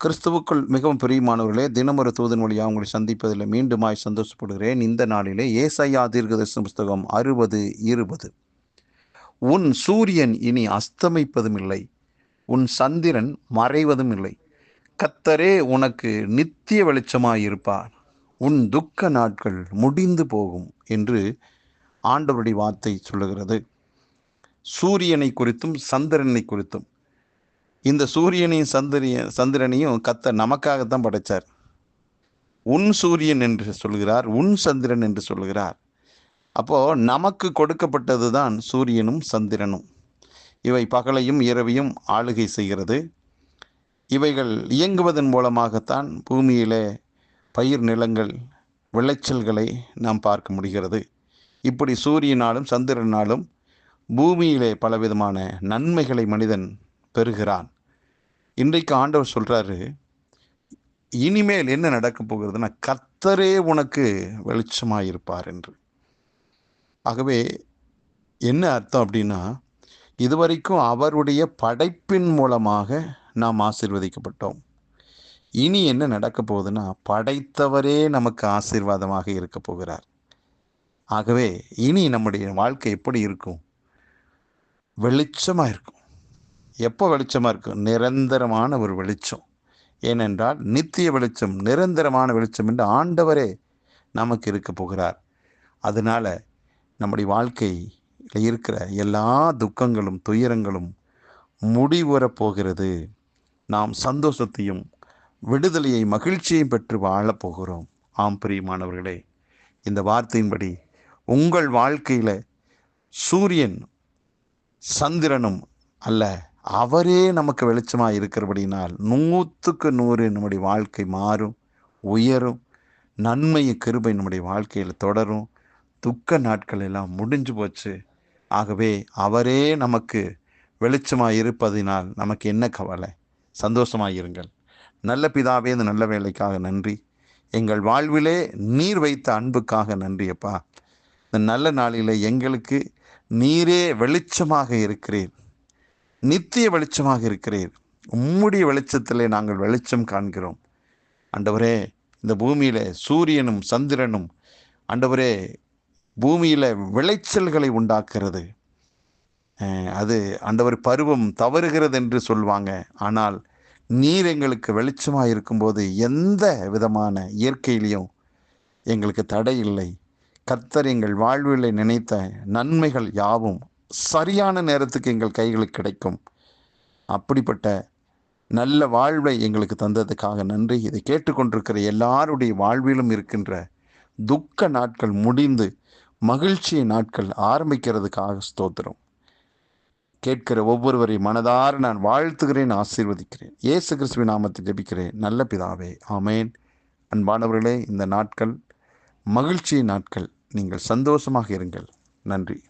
கிறிஸ்துவுக்குள் மிகவும் பிரியமானவர்களே தினமொரு தூதன் வழியாக உங்களை சந்திப்பதில் மீண்டுமாய் சந்தோஷப்படுகிறேன். இந்த நாளிலே ஏசையா தீர்க்கதரிசன புஸ்தகம் அறுபது இருபது. உன் சூரியன் இனி அஸ்தமிப்பதும் இல்லை உன் சந்திரன் மறைவதும் இல்லை. கத்தரே உனக்கு நித்திய வெளிச்சமாயிருப்பார். உன் துக்க நாட்கள் முடிந்து போகும் என்று ஆண்டவருடைய வார்த்தை சொல்லுகிறது. சூரியனை குறித்தும் சந்திரனை குறித்தும். இந்த சூரியனையும் சந்திரிய சந்திரனையும் கத்த நமக்காகத்தான் படைச்சார். உன் சூரியன் என்று சொல்கிறார் உன் சந்திரன் என்று சொல்கிறார். அப்போது நமக்கு கொடுக்கப்பட்டது தான் சூரியனும் சந்திரனும். இவை பகலையும் இரவையும் ஆளுகை செய்கிறது. இவைகள் இயங்குவதன் மூலமாகத்தான் பூமியிலே பயிர் நிலங்கள் விளைச்சல்களை நாம் பார்க்க முடிகிறது. இப்படி சூரியனாலும் சந்திரனாலும் பூமியிலே பலவிதமான நன்மைகளை மனிதன் பெறுகிறான். இன்றைக்கு ஆண்டவர் சொல்கிறாரு இனிமேல் என்ன நடக்க போகிறதுனா கத்தரே உனக்கு வெளிச்சமாயிருப்பார் என்று. ஆகவே என்ன அர்த்தம் அப்படின்னா இதுவரைக்கும் அவருடைய படைப்பின் மூலமாக நாம் ஆசிர்வதிக்கப்பட்டோம். இனி என்ன நடக்க போகுதுன்னா படைத்தவரே நமக்கு ஆசீர்வாதமாக இருக்க போகிறார். ஆகவே இனி நம்முடைய வாழ்க்கை எப்படி இருக்கும்? வெளிச்சமாக இருக்கும் எப்போ வெளிச்சமாக இருக்கும் நிரந்தரமான ஒரு வெளிச்சம். ஏனென்றால் நித்திய வெளிச்சம் நிரந்தரமான வெளிச்சம் என்று ஆண்டவரே நமக்கு இருக்க போகிறார். அதனால் நம்முடைய வாழ்க்கையில் இருக்கிற எல்லா துக்கங்களும் துயரங்களும் முடிவுறப் போகிறது. நாம் சந்தோஷத்தையும் விடுதலையை மகிழ்ச்சியையும் பெற்று வாழப் போகிறோம். ஆம் பிரியமானவர்களே இந்த வார்த்தையின்படி உங்கள் வாழ்க்கையில் சூரியன் சந்திரனும் அல்ல அவரே நமக்கு வெளிச்சமாக இருக்கிறபடினால் நூற்றுக்கு நூறு நம்முடைய வாழ்க்கை மாறும் உயரும். நன்மை கிருபை நம்முடைய வாழ்க்கையில் தொடரும். துக்க நாட்கள் எல்லாம் முடிஞ்சு போச்சு. ஆகவே அவரே நமக்கு வெளிச்சமாக இருப்பதினால் நமக்கு என்ன கவலை? சந்தோஷமாக இருங்கள். நல்ல பிதாவே இந்த நல்ல வேலைக்காக நன்றி. எங்கள் வாழ்விலே நீர் வைத்த அன்புக்காக நன்றி அப்பா. இந்த நல்ல நாளில் எங்களுக்கு நீரே வெளிச்சமாக இருக்கிறேன் நித்திய வெளிச்சமாக இருக்கிறீர். உம்முடைய வெளிச்சத்திலே நாங்கள் வெளிச்சம் காண்கிறோம். அண்டவரே இந்த பூமியில சூரியனும் சந்திரனும் அண்டவரே பூமியில விளைச்சல்களை உண்டாக்குறது அது அண்டவர் பருவம் தவறுகிறது என்று சொல்லுவாங்க ஆனால் நீர் எங்களுக்கு வெளிச்சமாக இருக்கும்போது எந்த விதமான இயற்கையிலையும் எங்களுக்கு தடை இல்லை கத்தர் எங்கள் வாழ்வில் நினைத்த நன்மைகள் யாவும் சரியான நேரத்துக்கு எங்கள் கைகளுக்கு கிடைக்கும். அப்படிப்பட்ட நல்ல வாழ்வை எங்களுக்கு தந்ததுக்காக நன்றி. இதை கேட்டுக்கொண்டிருக்கிற எல்லாருடைய வாழ்விலும் இருக்கின்ற துக்க நாட்கள் முடிந்து மகிழ்ச்சி நாட்கள் ஆரம்பிக்கிறதுக்காக ஸ்தோத்திரம். கேட்கிற ஒவ்வொருவரை மனதார நான் வாழ்த்துகிறேன் ஆசீர்வதிக்கிறேன். இயேசு கிறிஸ்துவ நாமத்தை ஜெபிக்கிறேன். நல்ல பிதாவே ஆமேன். அன்பானவர்களே இந்த நாட்கள் மகிழ்ச்சி நாட்கள். நீங்கள் சந்தோஷமாக இருங்கள். நன்றி.